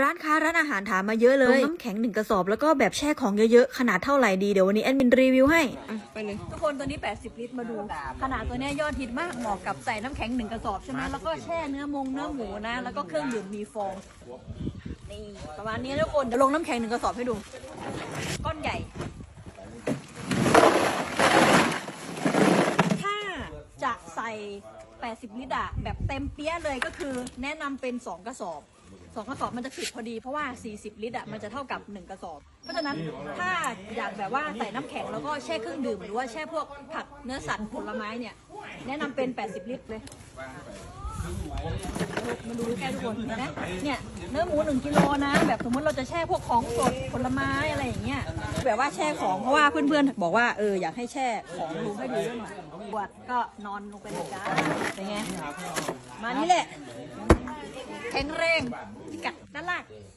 ร้านค้าร้านอาหารถามมาเยอะเลยน้ำแข็งหนึ่งกระสอบแล้วก็แบบแช่ของเยอะๆ ขนาดเท่าไหร่ดีเดี๋ยววันนี้แอดมินรีวิวให้ ไปเลย ทุกคนตัวนี้ 80 ลิตรมาดู ขนาดตัวเนี้ยยอดฮิตมากเหมาะกับใส่น้ำแข็งหนึ่งกระสอบใช่ไหมแล้วก็แช่เนื้อมงเนื้อหมูนะ แล้วก็เครื่องดื่มมีฟองนี่ประมาณนี้ทุกคนเดี๋ยวลงน้ำแข็งหนึ่งกระสอบให้ดู ก้อนใหญ่ถ้าจะใส่ 80 ลิตรอะแบบเต็มเปี้ยเลยก็คือแนะนำเป็น 2 กระสอบ 2กระสอบมันจะผิดพอดีเพราะว่า 40 ลิตรอะมันจะเท่ากับ 1 กระสอบ เพราะฉะนั้นถ้าอยากแบบว่าใส่น้ำแข็งแล้วก็แช่เครื่องดื่ม หรือว่าแช่พวกผักเนื้อสัตว์ผลไม้เนี่ย แนะนำเป็น 80 ลิตรเลยมาดูใกล้ทุกคนเห็นไหมเนี่ยเนื้อหมูหนึ่งกิโลนะ แบบสมมติเราจะแช่พวกของสดผลไม้อะไรอย่างเงี้ยแบบว่าแช่ของเพราะว่าเพื่อนๆบอกว่าเอออยากให้แช่ของลุงให้ดูด้วยหน่อยบวดก็นอนลงไปเลยจ้าเป็นไงมานี่แหละแข็งแรง Sí.